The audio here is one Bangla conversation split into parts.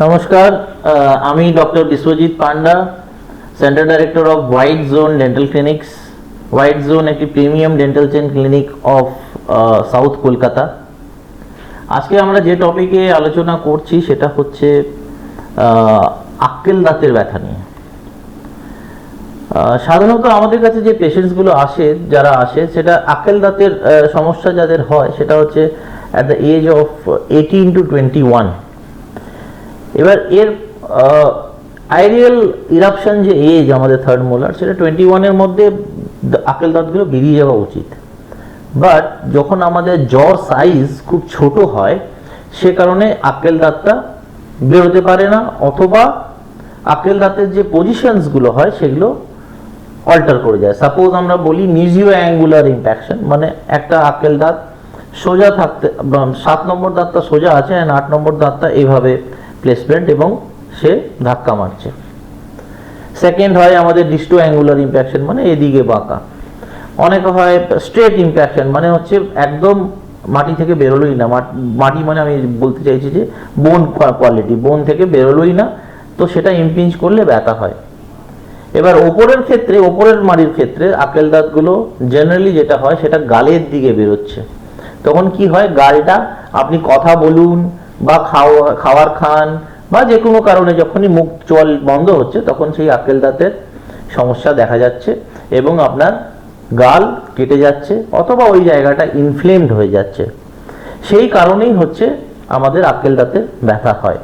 নমস্কার আমি doctor Biswajit Panda, centre director of white zone dental clinics. White zone একটি premium dental chain clinic of south Kolkata. আজকে আমরা যে টপিকে আলোচনা করছি সেটা হচ্ছে আক্কেল দাঁতের ব্যথা নিয়ে। সাধারণত আমাদের কাছে যে পেশেন্টসগুলো আসে, যারা আসে, সেটা আক্কেল দাঁতের সমস্যা যাদের হয়, সেটা হচ্ছে at the age of eighteen to twenty one এবার এর আইডিয়াল ইরাপশন যে এজ আমাদের থার্ড মোলার সেটা টোয়েন্টি ওয়ানের মধ্যে আকেল দাঁতগুলো বেরিয়ে যাওয়া উচিত। বাট যখন আমাদের জ্বর সাইজ খুব ছোট হয়, সে কারণে আকেল দাঁতটা বেরোতে পারে না, অথবা আকেল দাঁতের যে পজিশনসগুলো হয়, সেগুলো অল্টার করে যায়। সাপোজ আমরা বলি মিজিও অ্যাঙ্গুলার ইম্প্যাকশন মানে একটা আকেল দাঁত সোজা থাকতে সাত নম্বর দাঁতটা সোজা আছে অ্যান্ড আট নম্বর দাঁতটা এইভাবে প্লেসমেন্ট এবং সে ধাক্কা মারছে। সেকেন্ড হয় আমাদের ডিস্টো অ্যাঙ্গুলার ইম্প্যাকশন মানে এদিকে বাঁকা। অনেক হয় স্ট্রেট ইম্প্যাকশন মানে হচ্ছে একদম মাটি থেকে বেরোলোই না। মাট- মানে আমি বলতে চাইছি যে বোন কোয়ালিটি বোন থেকে বেরোলোই না, তো সেটা ইম্পিঞ্চ করলে ব্যথা হয়। এবার ওপরের ক্ষেত্রে, ওপরের মাড়ির ক্ষেত্রে আকেল দাঁতগুলো জেনারেলি যেটা হয় সেটা গালের দিকে বেরোচ্ছে। তখন কি হয়? গালটা আপনি কথা বলুন বা খাওয়া, খাওয়ার খান বা যে কোনো কারণে যখনই মুখ জল বন্ধ হচ্ছে, তখন সেই আকেল দাঁতের সমস্যা দেখা যাচ্ছে এবং আপনার গাল কেটে যাচ্ছে অথবা ওই জায়গাটা ইনফ্লেমড হয়ে যাচ্ছে। সেই কারণেই হচ্ছে আমাদের আকেল দাঁতে ব্যথা হয়।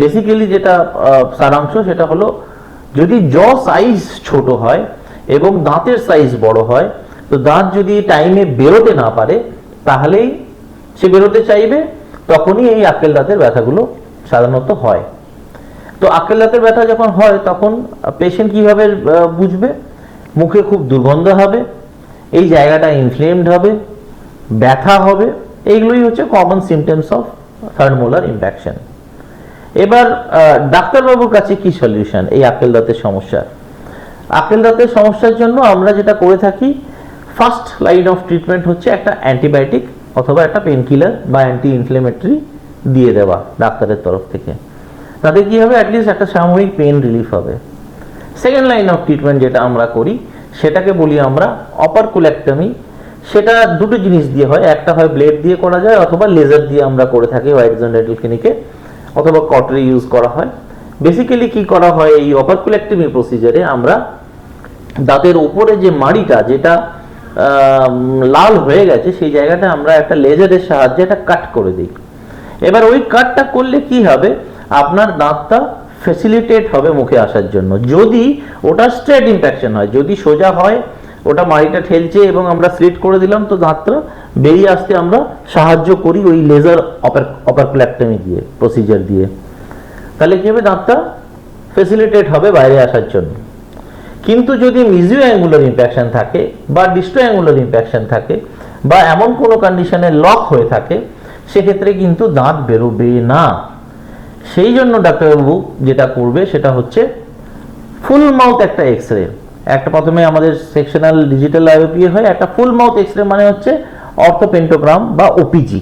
বেসিক্যালি যেটা সারাংশ সেটা হলো যদি জ সাইজ ছোট হয় এবং দাঁতের সাইজ বড় হয়, তো দাঁত যদি টাইমে বেরোতে না পারে, তাহলেই সে বেরোতে চাইবে তখনই এই আকেল দাঁতের ব্যথাগুলো সাধারণত হয়। তো আকেল দাঁতের ব্যথা যখন হয়, তখন পেশেন্ট কীভাবে বুঝবে? মুখে খুব দুর্গন্ধ হবে, এই জায়গাটা ইনফ্লেমড হবে, ব্যথা হবে, এইগুলোই হচ্ছে common symptoms of third molar infection এবার ডাক্তারবাবুর কাছে কি সলিউশন এই আকেল দাঁতের সমস্যার আকেল দাঁতের সমস্যার জন্য আমরা যেটা করে থাকি ফার্স্ট লাইন অফ ট্রিটমেন্ট হচ্ছে একটা অ্যান্টিবায়োটিক অথবা একটা পেনকিলার বা অ্যান্টি ইনফ্লেমেটরি দিয়ে দেওয়া ডাক্তারের তরফ থেকে। তাতে কি হবে? অ্যাটলিস্ট একটা সাময়িক পেন রিলিফ হবে। সেকেন্ড লাইন অফ ট্রিটমেন্ট যেটা আমরা করি, সেটাকে বলি আমরা অপার কুলেক্টমি সেটা দুটো জিনিস দিয়ে হয়। একটা হয় ব্লেড দিয়ে করা যায়, অথবা লেজার দিয়ে আমরা করে থাকি হোয়াইট জোন ডেন্টাল ক্লিনিকে অথবা কটরি ইউজ করা হয়। বেসিক্যালি কি করা হয়? এই অপার কুলেক্টমি প্রসিজারে আমরা দাঁতের ওপরে যে মাড়িটা, যেটা লাল হয়ে গেছে, সেই জায়গাটা আমরা একটা লেজারের সাহায্যে এটা কাট করে দিই। এবার ওই কাটটা করলে কি হবে? আপনার দাঁতটা ফেসিলিটেট হবে মুখে আসার জন্য। যদি ওটা স্ট্রেট ইনফেকশন হয়, যদি সোজা হয়, ওটা মাড়িটা ঠেলছে এবং আমরা স্লিট করে দিলাম, তো দাঁতটা বেরিয়ে আসতে আমরা সাহায্য করি ওই লেজার অপার অপার অপারকুলেক্টমি দিয়ে প্রসিজার দিয়ে। তাহলে কি হবে? দাঁতটা ফেসিলিটেট হবে বাইরে আসার জন্য। কিন্তু যদি মিজিও অ্যাঙ্গুলার ইনফেকশন থাকে বা ডিস্টো অ্যাঙ্গুলার ইনফেকশন থাকে বা এমন কোনো কন্ডিশনে লক হয়ে থাকে, সেক্ষেত্রে কিন্তু দাঁত বেরোবে না। সেই জন্য ডাক্তারবাবু যেটা করবে সেটা হচ্ছে ফুল মাউথ একটা এক্স রে একটা প্রথমে আমাদের সেকশনাল ডিজিটাল আইওপি হয়, একটা ফুল মাউথ এক্স রে মানে হচ্ছে অর্থোপেন্টোগ্রাম বা ওপিজি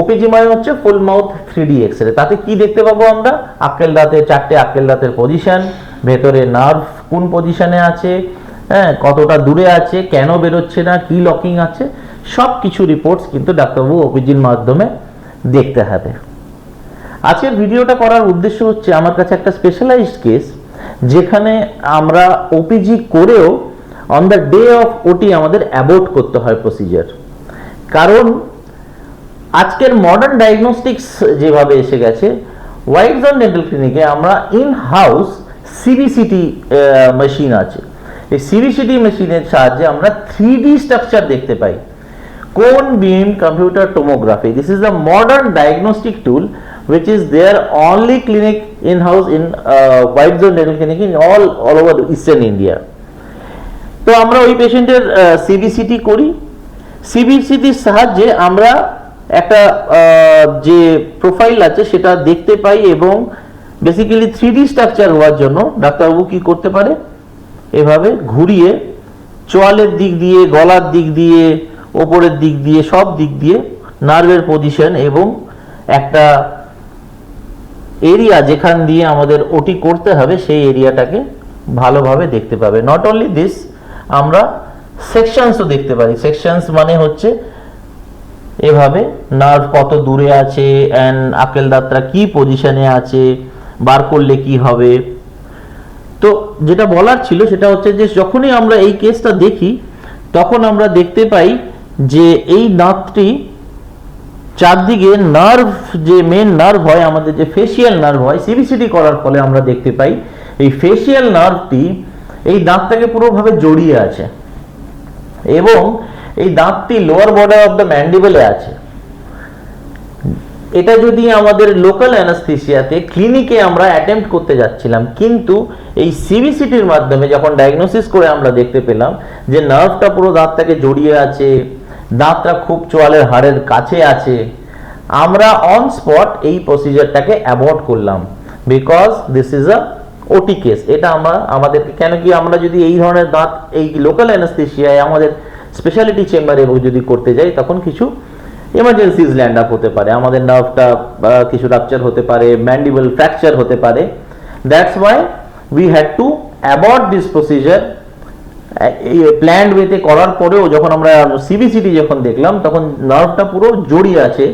ওপিজি মানে হচ্ছে full mouth three D X ray তাতে কি দেখতে পাবো আমরা? আক্কেল দাঁতের চারটে আক্কেল দাঁতের পজিশন ভেতরে নার্ভ কোন পজিশনে আছে হ্যাঁ কতটা দূরে আছে, কেন বেরোচ্ছে না, কি লকিং আছে সব কিছু রিপোর্টস কিন্তু ডাক্তারবাবু ওপিজির মাধ্যমে দেখতে হবে। আজকের ভিডিওটা করার উদ্দেশ্য হচ্ছে আমার কাছে একটা স্পেশালাইজড কেস যেখানে আমরা ওপিজি করেও on the day of OT আমাদের অ্যাবোর্ট করতে হয় প্রসিজার কারণ আজকের মডার্ন ডায়াগনস্টিক্স যেভাবে এসে গেছে হোয়াইট জোন ডেন্টাল ক্লিনিকে আমরা ইন হাউস সিবিসিটি মেশিন আছে। এই সিবিসিটি মেশিনের সাহায্যে আমরা থ্রি স্ট্রাকচার দেখতে পাই। Cone beam computer tomography this is the modern diagnostic tool which is there only clinic in house in white zone dental clinic in all all over eastern India তো আমরা ওই পেশেন্টের সিবিসিটি করি। সিবিসিটির সাহায্যে আমরা একটা যে প্রোফাইল আছে সেটা দেখতে পাই এবং বেসিক্যালি থ্রি স্ট্রাকচার হওয়ার জন্য ডাক্তারবাবু কি করতে পারে? এভাবে ঘুরিয়ে চোয়ালের দিক দিয়ে, গলার দিক দিয়ে, ওপরের দিক দিয়ে, সব দিক দিয়ে নার্ভের পজিশন এবং একটা এরিয়া যেখান দিয়ে আমাদের ওটি করতে হবে, সেই এরিয়াটাকে ভালোভাবে দেখতে পাবে। নট অনলি দিস আমরা সেকশনসও দেখতে পারি। সেকশনস মানে হচ্ছে এভাবে নার্ভ কত দূরে আছে অ্যান্ড আকেল দাঁতটা কি পজিশনে আছে বার করলে কি হবে? তো যেটা বলার ছিল সেটা হচ্ছে যে যখনই আমরা এই কেসটা দেখি, তখন আমরা দেখতে পাই যে এই দাঁতটি চারদিকে নার্ভ যে মেন নার্ভ হয়, আমাদের যে ফেসিয়াল নার্ভ হয় সিবিসিটি করার ফলে আমরা দেখতে পাই এই ফেসিয়াল নার্ভটি এই দাঁতটাকে পুরোভাবে জড়িয়ে আছে এবং এই দাঁতটি লোয়ার বর্ডার অফ দ্য ম্যান্ডিবলে আছে। এটা যদি আমাদের লোকাল অ্যানাস্থেসিয়াতে ক্লিনিকে আমরা অ্যাটেম্প্ট করতে যাচ্ছিলাম, কিন্তু এই সিবিসিটির মাধ্যমে যখন ডায়াগনোসিস করে আমরা দেখতে পেলাম যে নার্ভটা পুরো দাঁতটাকে জড়িয়ে আছে, দাঁতটা খুব চোয়ালের হাড়ের কাছে আছে, আমরা অন স্পট এই প্রসিজারটাকে অ্যাভয়েড করলাম। Because this is a OT case এটা আমরা, আমাদেরকে, কেন কি আমরা যদি এই ধরনের দাঁত এই লোকাল অ্যানাস্থেসিয়ায় আমাদের স্পেশালিটি চেম্বারে যদি করতে যাই, তখন কিছু এমার্জেন্সিজ ল্যান্ড আপ হতে পারে, আমাদের নার্ভটা কিছু রাপচার হতে পারে ম্যান্ডিবল ফ্র্যাকচার হতে পারে। That's why we had to abort this procedure এই প্ল্যান্ড ওয়েতে করার পরেও যখন আমরা সিবিসিটি যখন দেখলাম, তখন নার্ভটা পুরো জড়িয়ে আছে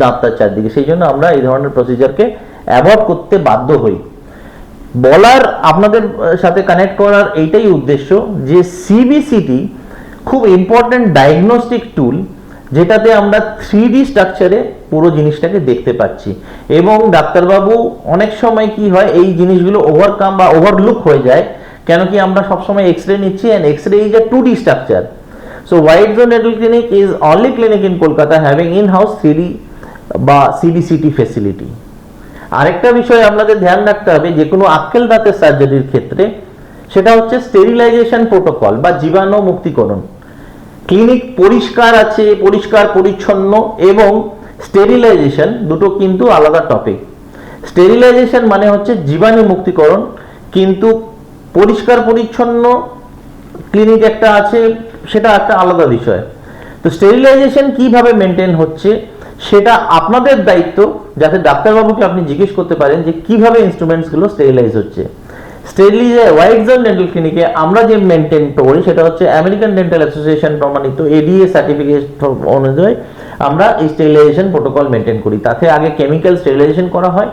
দাঁতটার চারদিকে। সেই জন্য আমরা এই ধরনের প্রসিজারকে অ্যাভয়েড করতে বাধ্য হই। বলার, আপনাদের সাথে কানেক্ট করার এইটাই উদ্দেশ্য যে সিবিসিটি খুব ইম্পর্ট্যান্ট ডায়াগনস্টিক টুল যেটাতে আমরা থ্রি ডি স্ট্রাকচারে পুরো জিনিসটাকে দেখতে পাচ্ছি। এবং ডাক্তারবাবু অনেক সময় কি হয়, এই জিনিসগুলো ওভারকাম বা ওভারলুক হয়ে যায়, কেন কি আমরা সবসময় এক্স রে নিচ্ছি and X ray is a two D structure so White Zone dental clinic is only clinic in Kolkata having in house three বা সিবিসিটি ফেসিলিটি আরেকটা বিষয় আপনাদের ধ্যান রাখতে হবে, যে কোনো আক্কেল দাঁতের সার্জারির ক্ষেত্রে সেটা হচ্ছে স্টেরিলাইজেশন প্রোটোকল বা জীবাণু মুক্তিকরণ। ক্লিনিক পরিষ্কার আছে, পরিষ্কার, পরিচ্ছন্ন এবং স্টেরিলাইজেশন দুটো কিন্তু আলাদা টপিক স্টেরিলাইজেশন মানে হচ্ছে জীবাণু মুক্তিকরণ, কিন্তু পরিষ্কার, পরিচ্ছন্ন ক্লিনিক একটা আছে, সেটা একটা আলাদা বিষয়। তো স্টেরিলাইজেশন কীভাবে মেনটেন হচ্ছে, সেটা আপনাদের দায়িত্ব, যাতে ডাক্তারবাবুকে আপনি জিজ্ঞেস করতে পারেন যে কীভাবে ইনস্ট্রুমেন্টসগুলো স্টেরিলাইজ হচ্ছে। স্টেরিলাইজে হোয়াইট জোন ডেন্টাল ক্লিনিকে আমরা যে মেনটেন করি, সেটা হচ্ছে আমেরিকান ডেন্টাল অ্যাসোসিয়েশন প্রমাণিত এডিএ সার্টিফিকেট অনুযায়ী আমরা স্টেরিলাইজেশন প্রোটোকল মেনটেন করি। তাতে আগে কেমিক্যাল স্টেরিলাইজেশন করা হয়,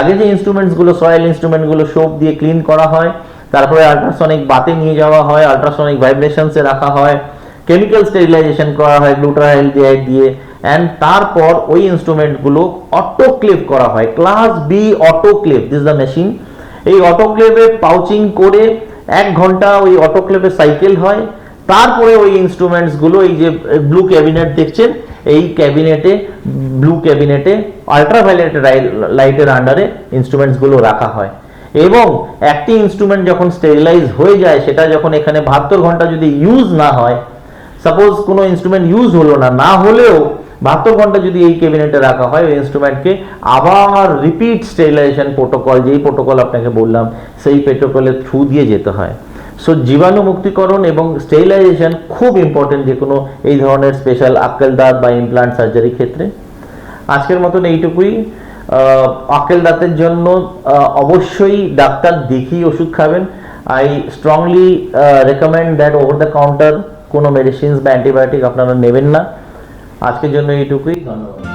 আগে যে ইনস্ট্রুমেন্টসগুলো সয়েল ইনস্ট্রুমেন্টগুলো সোপ দিয়ে ক্লিন করা হয়, তারপরে আল্ট্রাসনিক বাতে নিয়ে যাওয়া হয় আল্ট্রাসনিক ভাইব্রেশনসে রাখা হয় কেমিক্যাল স্টেরিলাইজেশন করা হয় গ্লুটারাইল দিয়ে অ্যান্ড তারপর ওই ইনস্ট্রুমেন্টগুলো অটোক্লেভ করা হয় class B autoclave this the machine এই অটোক্লেভে পাউচিং করে এক ঘণ্টা ওই অটোক্লেভে সাইকেল হয়। তারপরে ওই ইনস্ট্রুমেন্টসগুলো এই যে ব্লু ক্যাবিনেট দেখছেন, এই ক্যাবিনেটে ব্লু ক্যাবিনেটে আল্ট্রাভায়োলেট লাইটের আন্ডারে ইনস্ট্রুমেন্টসগুলো রাখা হয়। এবং একটি ইনস্ট্রুমেন্ট যখন স্টেরিলাইজ হয়ে যায়, সেটা যখন এখানে বাহাত্তর ঘণ্টা যদি ইউজ না হয় সাপোজ কোনো ইনস্ট্রুমেন্ট ইউজ হলো না না হলেও বাহাত্তর ঘণ্টা যদি এই ক্যাবিনেটে রাখা হয়, ওই ইনস্ট্রুমেন্টকে আবার রিপিট স্টেরিলাইজেশন প্রোটোকল যেই প্রোটোকল আপনাকে বললাম, সেই প্রোটোকলের থ্রু দিয়ে যেতে হয়। সো জীবাণু মুক্তিকরণ এবং স্টেরিলাইজেশন খুব ইম্পর্টেন্ট যে কোনো এই ধরনের স্পেশাল আক্কেল দাঁত বা ইমপ্লান্ট সার্জারি ক্ষেত্রে। আজকের মতন এইটুকুই। আক্কেল দাঁতের জন্য অবশ্যই ডাক্তার দেখিয়ে ওষুধ খাবেন। I strongly recommend that over the counter কোনো মেডিসিনস বা অ্যান্টিবায়োটিক আপনারা নেবেন না। আজকের জন্য এইটুকুই ধন্যবাদ।